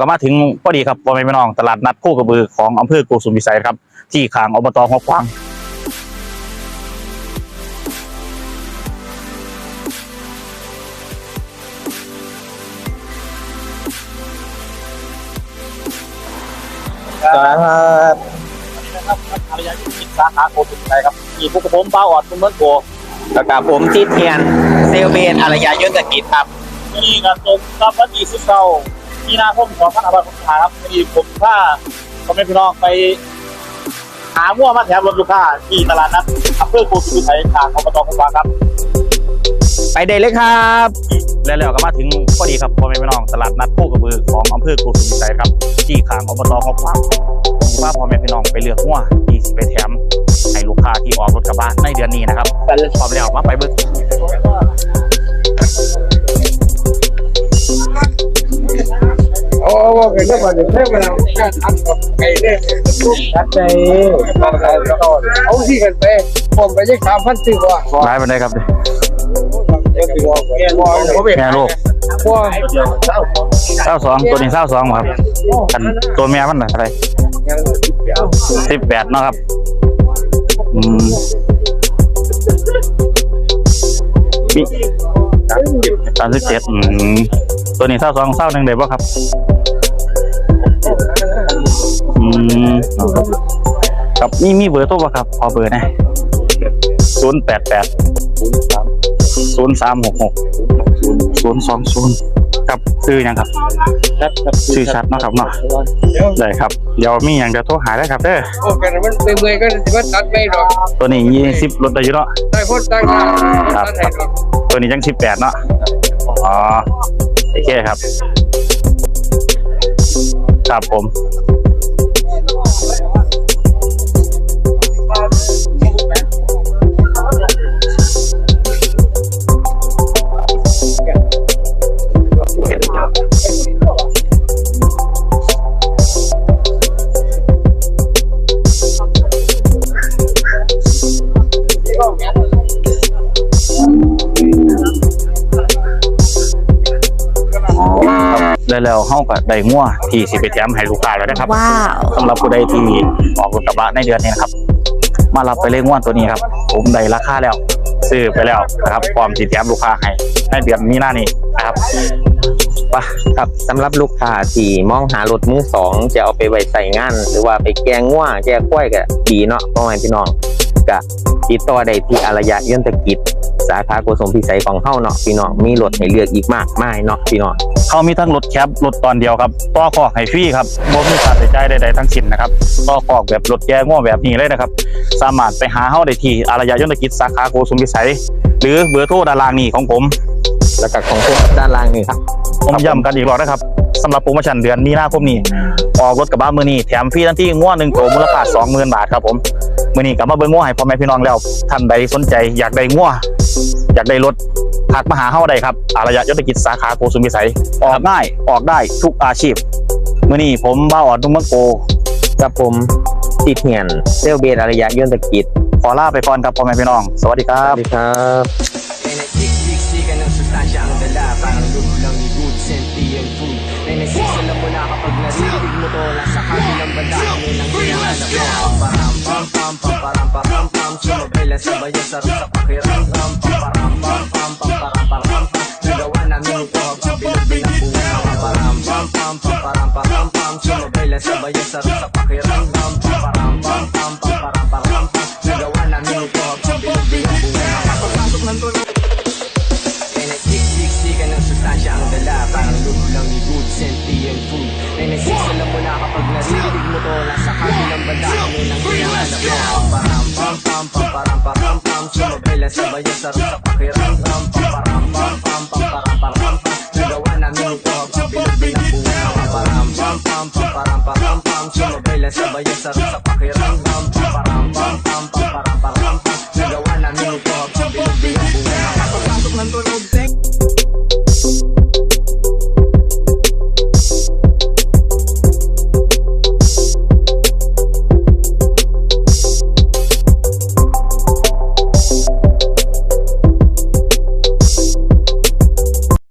ก็มาถึงพอดีครับพ่อแม่พี่น้องตลาดนัดคู่กระบือของอำเภอโกสุมพิสัยครับ ที่ขางอบตหัวขวางครับนะครับอารยายุทธสาขาโกสุมพิสัยครับมีพวกผมป้าออดคุณเมือโกแล้วกับผมทิศเทียนเซลเวนอารยายุนตกิจครับนี่ครับตรงกับวันที่สิบเก้า มีนาคมสองพันห้าร้อยหกสิบห้าครับนี่ผมพาพ่อแม่พี่น้องไป หาม่วมาแถมรถลูกค้าที่ตลาดนัดอำเภอโกสุมพิสัยทางอบตหัวขวางครับ ไปได้เลยครับแล้วแล้วก็มาถึงพอดีครับพ่อแม่พี่น้องตลาดนัดคู่กระบือของอำเภอโกสุมพิสัยครับที่ขางอบตหัวขวาผมว่าพ่อแม่พี่น้องไปเลือกมั่วที่สิไปแถมให้ลูกค้าที่ออกรถกระบะในเดือนนี้นะครับไปเลยพร้อมแล้วมาไปเบิก โอ้โหเห็นแล้วมันเรื่องมันการทำกับไก่เนี่ยชัดใจเอาที่กันไปผมไปยังสามพันสี่ว่าร้ายไปได้ครับผมเห็นแม่ลูกว่าเศร้าสองตัวนี้เศร้าสองครับอันตัวแม่มันน่ะอะไรสิบแปดเนาะครับอืมมีสามสิบเจ็ดอืมตัวนี้เศร้าสองเศร้าหนึ่งเดี๋ยวบ่ครับ อืมเอาครับครับมีมีเบอร์โทรบ่ครับขอเบอร์หนะศูนย์แปดแปดศูนย์สามหกหกศูนย์สองศูนย์ครับซื้อยังครับชื่อชัดเนาะครับเนาะได้ครับเดี๋ยวมีอย่างจะโทรหาได้ครับเด้อโอ้กันมันเมื่อยๆก็ถือว่าตัดไม่หรอกตัวนี้ยี่สิบลดได้อยู่เนาะได้พ้นตั้งหน้าตัดให้หรอกตัวนี้ยังสิบแปดเนาะอ๋อโอเคครับ ครับผม ได้แล้วเฮาก็ได้งัวที่สิไปแถมให้ลูกค้าแล้วนะครับว้าว สำหรับผู้ใดที่ออกรถกระบะในเดือนนี้นะครับ มารับไปเลยงวดตัวนี้ครับ ผมได้ราคาแล้ว ซื้อไปแล้วนะครับพร้อมที่แถมลูกค้าให้ในเดือนนี้หน้านี้นะครับไปครับสำหรับลูกค้าที่มองหารถมือสองจะเอาไปไว้ใส่งาน หรือว่าไปแกงง่วแกงกล้วยก็ดีเนาะพ่อแม่พี่น้อง ก็ติดต่อได้ที่อารยายนตกิจ สาขาโกสมพิสัยของเฮาเนาะพี่น้องมีรถให้เลือกอีกมากมายเนาะพี่น้องเขามีทั้งรถแคปรถตอนเดียวครับต่อคอกให้ฟรีครับบ่มีค่าใช้จ่ายใดๆทั้งสิ้นนะครับต่อคอกแบบรถแก้ง่วแบบนี้เลยนะครับ สามารถไปหาเฮาได้ที่อารยายนตกิจสาขาโกสุมพิสัย หรือเบอร์โทรด้านล่างนี้ของผม แล้วก็ของพวกด้านล่างนี่ครับผมย้ำกันอีกรอบนะครับสำหรับโปรโมชั่นเดือนมีนาคมนี้ออกรถกระบะมือนี้แถมฟรีทันทีง่วหนึ่งตัวมูลค่า20,000 บาทครับผม มือนี้กลับมาเบิ่งง่วให้พ่อแม่พี่น้องแล้วท่านใดสนใจอยากได้ง่วอยากได้รถทักมาหาเฮาได้ครับอารยะยศกิจสาขาโกสุมพิสัยออกง่ายออกได้ทุกอาชีพมือนี้ผมบ้าออดนุ่มเมืองโกกับผมทิศเทียนเซลเบนอารยายนตกิจขอลาไปก่อนครับพ่อแม่พี่น้อง สวัสดีครัสบวัสดีครับ Siksikan ng sustansya ang dala Pare sabay yung sarap sa pakiramdam Pamparam, pam, pamparam, param Nagawa namin ito habang pinagpinabuhan Pamparam, pam, pamparam, param Sumabay lang sabay yung sarap sa pakiramdam Pamparam good senti and food Nainasisalam mo na kapag naririnig mo to Nasa kabilang banda Ano nang hinahanap mo Param pam pam pam param param pam Sumabay lang sabay ang sarap sa